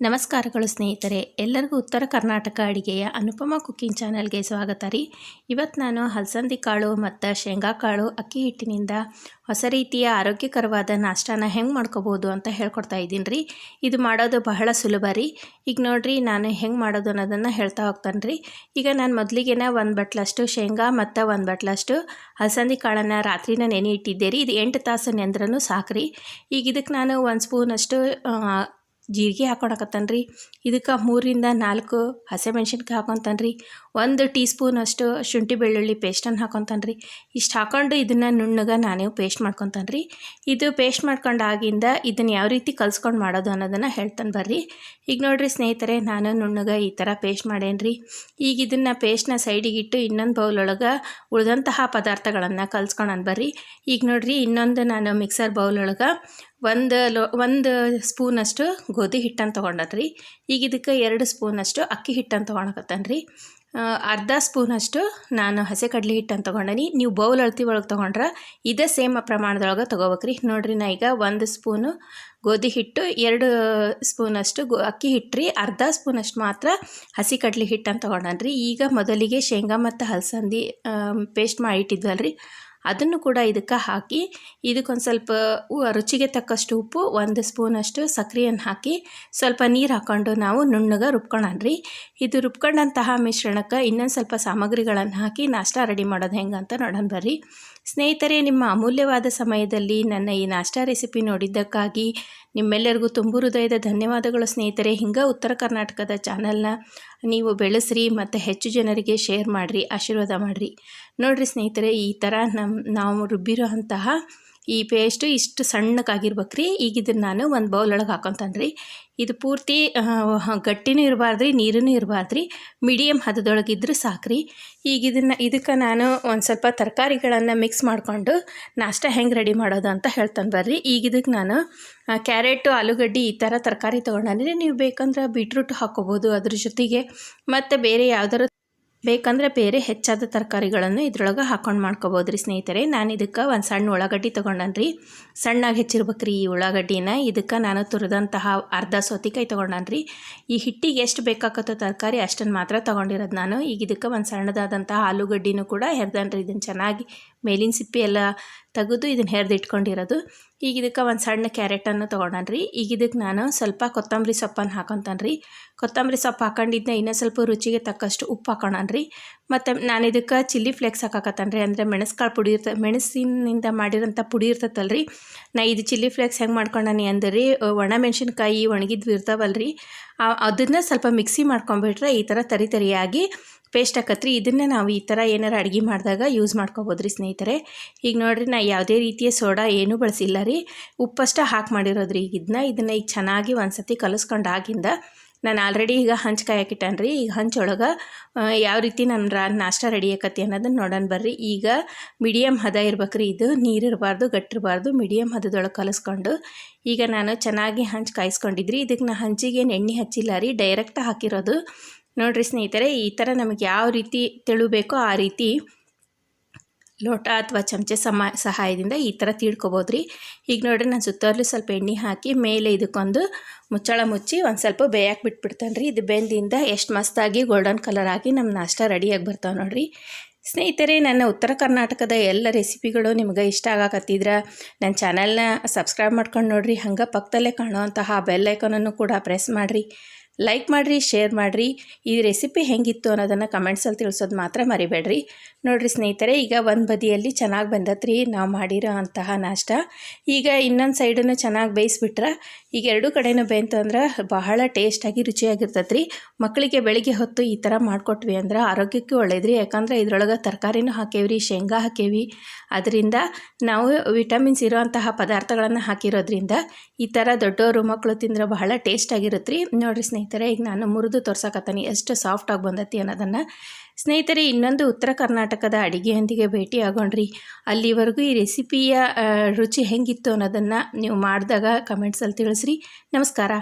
ನಮಸ್ಕಾರಗಳು ಸ್ನೇಹಿತರೆ, ಎಲ್ಲರಿಗೂ ಉತ್ತರ ಕರ್ನಾಟಕ ಅಡಿಗೆಯ ಅನುಪಮ ಕುಕ್ಕಿಂಗ್ ಚಾನಲ್ಗೆ ಸ್ವಾಗತ ರೀ. ಇವತ್ತು ನಾನು ಹಲಸಂದಿ ಕಾಳು ಮತ್ತು ಶೇಂಗಾ ಕಾಳು ಅಕ್ಕಿ ಹಿಟ್ಟಿನಿಂದ ಹೊಸ ರೀತಿಯ ಆರೋಗ್ಯಕರವಾದ ನಾಷ್ಟಾನ ಹೆಂಗೆ ಮಾಡ್ಕೋಬೋದು ಅಂತ ಹೇಳ್ಕೊಡ್ತಾ ಇದ್ದೀನಿ ರೀ. ಇದು ಮಾಡೋದು ಬಹಳ ಸುಲಭ ರೀ. ಈಗ ನೋಡಿರಿ, ನಾನು ಹೆಂಗೆ ಮಾಡೋದು ಅನ್ನೋದನ್ನು ಹೇಳ್ತಾ ಹೋಗ್ತಾನೆ ರೀ. ಈಗ ನಾನು ಮೊದಲಿಗೆನ ಒಂದು ಬಟ್ಲಷ್ಟು ಶೇಂಗಾ ಮತ್ತು ಒಂದು ಬಟ್ಲಷ್ಟು ಹಲಸಂದಿ ಕಾಳನ್ನು ರಾತ್ರಿನ ನೆನೆ ಇಟ್ಟಿದ್ದೆ ರೀ. ಇದು ಎಂಟು ತಾಸು ನೆಂದ್ರೂ ಸಾಕ್ರಿ. ಈಗ ಇದಕ್ಕೆ ನಾನು ಒಂದು ಸ್ಪೂನಷ್ಟು ಜೀರಿಗೆ ಹಾಕೊಳಕತ್ತಾನ ರೀ ಇದಕ್ಕೆ ಮೂರಿಂದ ನಾಲ್ಕು ಹಸಿಮೆಣ್ಸಿನ್ಕಾಯಿ ಹಾಕೊತಾನೆ ರೀ ಒಂದು ಟೀ ಸ್ಪೂನ್ ಅಷ್ಟು ಶುಂಠಿ ಬೆಳ್ಳುಳ್ಳಿ ಪೇಸ್ಟನ್ನು ಹಾಕೊತಾನೆ ರೀ. ಇಷ್ಟು ಹಾಕೊಂಡು ಇದನ್ನು ನುಣ್ಣಗೆ ನಾನೇ ಪೇಸ್ಟ್ ಮಾಡ್ಕೊತಾನೆ ರೀ. ಇದು ಪೇಸ್ಟ್ ಮಾಡ್ಕೊಂಡು ಆಗಿಂದ ಇದನ್ನು ಯಾವ ರೀತಿ ಕಲ್ಸ್ಕೊಂಡು ಮಾಡೋದು ಅನ್ನೋದನ್ನು ಹೇಳ್ತಾನೆ ಬರ್ರಿ. ಈಗ ನೋಡಿರಿ ಸ್ನೇಹಿತರೆ, ನಾನು ನುಣ್ಣಗೆ ಈ ಥರ ಪೇಸ್ಟ್ ಮಾಡೇನಿ ರೀ. ಈಗ ಇದನ್ನು ಪೇಸ್ಟ್ನ ಸೈಡಿಗಿಟ್ಟು ಇನ್ನೊಂದು ಬೌಲೊಳಗೆ ಉಳಿದಂತಹ ಪದಾರ್ಥಗಳನ್ನು ಕಲ್ಸ್ಕೊಳನ್ ಬರ್ರಿ. ಈಗ ನೋಡಿರಿ ಇನ್ನೊಂದು ನಾನು ಮಿಕ್ಸರ್ ಬೌಲೊಳಗೆ ಒಂದು ಲೋ, ಒಂದು ಸ್ಪೂನಷ್ಟು ಗೋಧಿ ಹಿಟ್ಟನ್ನು ತೊಗೊಂಡದ್ರಿ ಈಗ ಇದಕ್ಕೆ ಎರಡು ಸ್ಪೂನಷ್ಟು ಅಕ್ಕಿ ಹಿಟ್ಟನ್ನು ತೊಗೊಳಕತ್ತಾನ ಅರ್ಧ ಸ್ಪೂನಷ್ಟು ನಾನು ಹಸಿ ಕಡ್ಲೆ ಹಿಟ್ಟನ್ನು ತೊಗೊಂಡೀನಿ ನೀವು ಬೌಲ್ ಅಳತಿ ಒಳಗೆ ತೊಗೊಂಡ್ರೆ ಇದೇ ಸೇಮ್ ಪ್ರಮಾಣದೊಳಗೆ ತೊಗೋಬೇಕ್ರಿ. ನೋಡಿರಿ, ನಾ ಈಗ ಒಂದು ಸ್ಪೂನು ಗೋಧಿ ಹಿಟ್ಟು, ಎರಡು ಸ್ಪೂನಷ್ಟು ಗೋ ಅಕ್ಕಿ ಹಿಟ್ಟು ರೀ. ಅರ್ಧ ಸ್ಪೂನಷ್ಟು ಮಾತ್ರ ಹಸಿ ಕಡ್ಲೆ ಹಿಟ್ಟನ್ನು ತೊಗೊಂಡನ್ರಿ. ಈಗ ಮೊದಲಿಗೆ ಶೇಂಗಾ ಮತ್ತು ಹಲಸಂದಿ ಪೇಸ್ಟ್ ಮಾಡಿ ಇಟ್ಟಿದ್ವಲ್ರಿ. ಅದನ್ನು ಕೂಡ ಇದಕ್ಕೆ ಹಾಕಿ, ಇದಕ್ಕೊಂದು ಸ್ವಲ್ಪ ರುಚಿಗೆ ತಕ್ಕಷ್ಟು ಉಪ್ಪು, ಒಂದು ಸ್ಪೂನಷ್ಟು ಸಕ್ಕರೆಯನ್ನು ಹಾಕಿ, ಸ್ವಲ್ಪ ನೀರು ಹಾಕ್ಕೊಂಡು ನಾವು ನುಣ್ಣಗೆ ರುಬ್ಕೊಳ್ಳೋಣ್ರಿ ಇದು ರುಬ್ಕೊಂಡಂತಹ ಮಿಶ್ರಣಕ್ಕೆ ಇನ್ನೊಂದು ಸ್ವಲ್ಪ ಸಾಮಗ್ರಿಗಳನ್ನು ಹಾಕಿ ನಾಷ್ಟ ರೆಡಿ ಮಾಡೋದು ಹೆಂಗೆ ಅಂತ ನೋಡೋಣ ಬರ್ರಿ. ಸ್ನೇಹಿತರೆ, ನಿಮ್ಮ ಅಮೂಲ್ಯವಾದ ಸಮಯದಲ್ಲಿ ನನ್ನ ಈ ನಾಷ್ಟ ರೆಸಿಪಿ ನೋಡಿದ್ದಕ್ಕಾಗಿ ನಿಮ್ಮೆಲ್ಲರಿಗೂ ತುಂಬು ಹೃದಯದ ಧನ್ಯವಾದಗಳು ಸ್ನೇಹಿತರೆ. ಹಿಂಗೆ ಉತ್ತರ ಕರ್ನಾಟಕದ ಚಾನಲ್ನ ನೀವು ಬೆಳೆಸ್ರಿ, ಮತ್ತು ಹೆಚ್ಚು ಜನರಿಗೆ ಶೇರ್ ಮಾಡಿರಿ, ಆಶೀರ್ವಾದ ಮಾಡಿರಿ. ನೋಡಿರಿ ಸ್ನೇಹಿತರೆ, ಈ ಥರ ನಮ್ಮ ನಾವು ರುಬ್ಬಿರೋ ಅಂತಹ ಈ ಪೇಸ್ಟು ಇಷ್ಟು ಸಣ್ಣಕ್ಕಾಗಿರ್ಬೇಕು ರೀ ಈಗ ಇದನ್ನು ನಾನು ಒಂದು ಬೌಲ್ ಒಳಗೆ ಹಾಕೊತಾನೆ ರೀ ಇದು ಪೂರ್ತಿ ಗಟ್ಟಿನೂ ಇರಬಾರ್ದು ರೀ ನೀರೂ ಇರಬಾರ್ದು ರೀ ಮೀಡಿಯಮ್ ಹದದೊಳಗಿದ್ರೆ ಸಾಕ್ರಿ. ಈಗ ಇದನ್ನು, ಇದಕ್ಕೆ ನಾನು ಒಂದು ಸ್ವಲ್ಪ ತರಕಾರಿಗಳನ್ನು ಮಿಕ್ಸ್ ಮಾಡಿಕೊಂಡು ನಾಷ್ಟ ಹೆಂಗೆ ರೆಡಿ ಮಾಡೋದು ಅಂತ ಹೇಳ್ತಾನೆ ಬರ್ರಿ. ಈಗ ಇದಕ್ಕೆ ನಾನು ಕ್ಯಾರೆಟು ಆಲೂಗಡ್ಡೆ ಈ ಥರ ತರಕಾರಿ ತೊಗೊಂಡ್ರೆ ನೀವು ಬೇಕಂದ್ರೆ ಬೀಟ್ರೂಟ್ ಹಾಕ್ಕೋಬೋದು ಅದ್ರ ಜೊತೆಗೆ. ಮತ್ತು ಬೇರೆ ಯಾವ್ದಾರು ಬೇಕಂದರೆ ಬೇರೆ ಹೆಚ್ಚಾದ ತರಕಾರಿಗಳನ್ನು ಇದ್ರೊಳಗೆ ಹಾಕೊಂಡು ಮಾಡ್ಕೋಬೋದು ರೀ ಸ್ನೇಹಿತರೆ. ನಾನು ಇದಕ್ಕೆ ಒಂದು ಸಣ್ಣ ಉಳ್ಳಾಗಡ್ಡಿ ತೊಗೊಂಡನ್ರಿ. ಸಣ್ಣಾಗಿ ಹೆಚ್ಚಿರ್ಬೇಕ್ರಿ ಈ ಉಳ್ಳಾಗಡ್ಡಿನ. ಇದಕ್ಕೆ ನಾನು ತುರಿದಂತಹ ಅರ್ಧ ಸೌತಿಕಾಯಿ ತೊಗೊಂಡನ್ರಿ. ಈ ಹಿಟ್ಟಿಗೆ ಎಷ್ಟು ಬೇಕಾಗತ್ತೋ ತರಕಾರಿ ಅಷ್ಟನ್ನು ಮಾತ್ರ ತೊಗೊಂಡಿರೋದು ನಾನು. ಈಗ ಇದಕ್ಕೆ ಒಂದು ಸಣ್ಣದಾದಂತಹ ಆಲೂಗಡ್ಡಿನೂ ಕೂಡ ಹೆರ್ದನ್ರಿ. ಇದನ್ನು ಚೆನ್ನಾಗಿ ಮೇಲಿನ ಸಿಪ್ಪಿ ಎಲ್ಲ ತೆಗೆದು ಇದನ್ನು ಹೆರ್ದು ಇಟ್ಕೊಂಡಿರೋದು ಈಗ ಇದಕ್ಕೆ ಒಂದು ಸಣ್ಣ ಕ್ಯಾರೆಟನ್ನು ತೊಗೊಂಡನ್ರಿ. ಈಗ ಇದಕ್ಕೆ ನಾನು ಸ್ವಲ್ಪ ಕೊತ್ತಂಬರಿ ಸೊಪ್ಪನ್ನು ಹಾಕೊತಾನೆ ಕೊತ್ತಂಬರಿ ಸೊಪ್ಪು ಹಾಕೊಂಡಿದ್ದೆ ಇನ್ನೂ ಸ್ವಲ್ಪ ರುಚಿಗೆ ತಕ್ಕಷ್ಟು ಉಪ್ಪು ಹಾಕೋಣನ್ರಿ. ಮತ್ತು ನಾನು ಇದಕ್ಕೆ ಚಿಲ್ಲಿ ಫ್ಲೇಕ್ಸ್ ಹಾಕಾಕತ್ತಾನೆ ರೀ ಅಂದರೆ ಮೆಣಸ್ಕಾಳು ಪುಡಿ ಇರ್ತ, ಮೆಣಸಿನಿಂದ ಮಾಡಿರೋಂಥ ಪುಡಿ ಇರ್ತೈತಲ್ಲ ರೀ ನಾ ಇದು ಚಿಲ್ಲಿ ಫ್ಲೇಕ್ಸ್ ಹೆಂಗೆ ಮಾಡ್ಕೊಂಡನಿ ಅಂದರೆ, ಒಣ ಮೆಣಸಿನ್ಕಾಯಿ ಒಣಗಿದ್ವಿ ರೀ ಅದನ್ನು ಸ್ವಲ್ಪ ಮಿಕ್ಸಿ ಮಾಡ್ಕೊಂಬಿಟ್ರೆ ಈ ಥರ ತರಿ ತರಿಯಾಗಿ ಪೇಸ್ಟ್ ಹಾಕತ್ರಿ. ಇದನ್ನೇ ನಾವು ಈ ಥರ ಏನಾರು ಅಡುಗೆ ಮಾಡಿದಾಗ ಯೂಸ್ ಮಾಡ್ಕೋಬೋದು ರೀ ಸ್ನೇಹಿತರೆ. ಈಗ ನೋಡಿರಿ, ನಾ ಯಾವುದೇ ರೀತಿಯ ಸೋಡಾ ಏನೂ ಬಳಸಿಲ್ಲ ರೀ. ಉಪ್ಪಷ್ಟ ಹಾಕಿ ಮಾಡಿರೋದ್ರಿ. ಈಗ ಇದನ್ನ, ಇದನ್ನು ಈಗ ಚೆನ್ನಾಗಿ ಒಂದು ಸತಿ ಕಲಿಸ್ಕೊಂಡು ಆಗಿಂದ ನಾನು ಆಲ್ರೆಡಿ ಈಗ ಹಂಚು ಕಾಯಕ್ಕಿಟ್ಟೇನೆ ರೀ. ಈಗ ಹಂಚೊಳಗೆ ಯಾವ ರೀತಿ ನನ್ನ ರಾ, ನಾಷ್ಟ ರೆಡಿ ಆಕತಿ ಅನ್ನೋದನ್ನು ನೋಡೋಣ ಬರ್ರಿ. ಈಗ ಮೀಡಿಯಮ್ ಹದ ಇರ್ಬೇಕ್ರಿ ಇದು. ನೀರಿರಬಾರ್ದು ಗಟ್ಟಿರಬಾರ್ದು ಮೀಡಿಯಮ್ ಹದದೊಳಗೆ ಕಲಿಸ್ಕೊಂಡು, ಈಗ ನಾನು ಚೆನ್ನಾಗಿ ಹಂಚು ಕಾಯಿಸ್ಕೊಂಡಿದ್ರಿ. ಇದಕ್ಕೆ ನಾನು ಹಂಚಿಗೆ ಎಣ್ಣೆ ಹಚ್ಚಿಲ್ಲ ರೀ. ಡೈರೆಕ್ಟ್ ಹಾಕಿರೋದು. ನೋಡಿರಿ ಸ್ನೇಹಿತರೆ, ಈ ಥರ ನಮಗೆ ಯಾವ ರೀತಿ ತೆಳು ಬೇಕೋ ಆ ರೀತಿ ಲೋಟ ಅಥವಾ ಚಮಚ ಸಮ, ಸಹಾಯದಿಂದ ಈ ಥರ ತೀಡ್ಕೊಬೋದು ರೀ ಈಗ ನೋಡಿರಿ ನಾನು ಸುತ್ತಲೂ ಸ್ವಲ್ಪ ಎಣ್ಣೆ ಹಾಕಿ ಮೇಲೆ ಇದಕ್ಕೊಂದು ಮುಚ್ಚಳ ಮುಚ್ಚಿ ಒಂದು ಸ್ವಲ್ಪ ಬೇಯಕ್ಕೆ ಬಿಟ್ಬಿಡ್ತಾನೆ ರೀ ಇದು ಬೆಂದಿಂದ ಎಷ್ಟು ಮಸ್ತಾಗಿ ಗೋಲ್ಡನ್ ಕಲರ್ ಆಗಿ ನಮ್ಮ ನಾಷ್ಟ ರೆಡಿಯಾಗಿ ಬರ್ತಾವೆ ನೋಡಿರಿ. ಸ್ನೇಹಿತರೆ, ನನ್ನ ಉತ್ತರ ಕರ್ನಾಟಕದ ಎಲ್ಲ ರೆಸಿಪಿಗಳು ನಿಮ್ಗೆ ಇಷ್ಟ ಆಗಕತ್ತಿದ್ರೆ ನನ್ನ ಚಾನಲ್ನ ಸಬ್ಸ್ಕ್ರೈಬ್ ಮಾಡ್ಕೊಂಡು ನೋಡಿರಿ. ಹಂಗೆ ಪಕ್ಕದಲ್ಲೇ ಕಾಣುವಂತಹ ಬೆಲ್ ಐಕಾನನ್ನು ಕೂಡ ಪ್ರೆಸ್ ಮಾಡಿರಿ. ಲೈಕ್ ಮಾಡಿರಿ ಶೇರ್ ಮಾಡಿರಿ. ಈ ರೆಸಿಪಿ ಹೆಂಗಿತ್ತು ಅನ್ನೋದನ್ನು ಕಮೆಂಟ್ಸಲ್ಲಿ ತಿಳಿಸೋದು ಮಾತ್ರ ಮರಿಬೇಡ್ರಿ. ನೋಡಿರಿ ಸ್ನೇಹಿತರೆ, ಈಗ ಒಂದು ಬದಿಯಲ್ಲಿ ಚೆನ್ನಾಗಿ ಬಂದತ್ರಿ. ನಾವು ಮಾಡಿರೋ ಅಂತಹ ನಾಷ್ಟ. ಈಗ ಇನ್ನೊಂದು ಸೈಡನ್ನು ಚೆನ್ನಾಗಿ ಬೇಯಿಸ್ಬಿಟ್ರೆ, ಈಗ ಎರಡೂ ಕಡೆನೂ ಬೇಯ್ತು ಅಂದ್ರೆ ಬಹಳ ಟೇಸ್ಟಾಗಿ ರುಚಿಯಾಗಿರ್ತೈತೆ ರೀ ಮಕ್ಕಳಿಗೆ ಬೆಳಿಗ್ಗೆ ಹೊತ್ತು ಈ ಥರ ಮಾಡಿಕೊಟ್ವಿ ಅಂದ್ರೆ ಆರೋಗ್ಯಕ್ಕೆ ಒಳ್ಳೇದ್ರಿ. ಯಾಕಂದ್ರೆ ಇದ್ರೊಳಗೆ ತರಕಾರಿನೂ ಹಾಕೇವ್ರಿ, ಶೇಂಗಾ ಹಾಕೇವಿ ಅದರಿಂದ ನಾವು ವಿಟಮಿನ್ಸ್ ಇರೋಂತಹ ಪದಾರ್ಥಗಳನ್ನು ಹಾಕಿರೋದ್ರಿಂದ ಈ ಥರ ದೊಡ್ಡವರು ಮಕ್ಕಳು ತಿಂದ್ರೆ ಬಹಳ ಟೇಸ್ಟಾಗಿರುತ್ತೆ ನೋಡಿರಿ ನೋಡಿರಿ ಸ್ನೇಹಿತರೆ, ಈಗ ನಾನು ಮುರಿದು ತೋರ್ಸಕತ್ತೀನಿ, ಎಷ್ಟು ಸಾಫ್ಟಾಗಿ ಬಂದತಿ ಅನ್ನೋದನ್ನು. ಸ್ನೇಹಿತರೆ, ಇನ್ನೊಂದು ಉತ್ತರ ಕರ್ನಾಟಕದ ಅಡುಗೆಯೊಂದಿಗೆ ಭೇಟಿ ಆಗೋಣ್ರಿ. ಅಲ್ಲಿವರೆಗೂ ಈ ರೆಸಿಪಿಯ ರುಚಿ ಹೆಂಗಿತ್ತು ಅನ್ನೋದನ್ನು ನೀವು ಮಾಡಿದಾಗ ಕಮೆಂಟ್ಸಲ್ಲಿ ತಿಳಿಸ್ರಿ. ನಮಸ್ಕಾರ.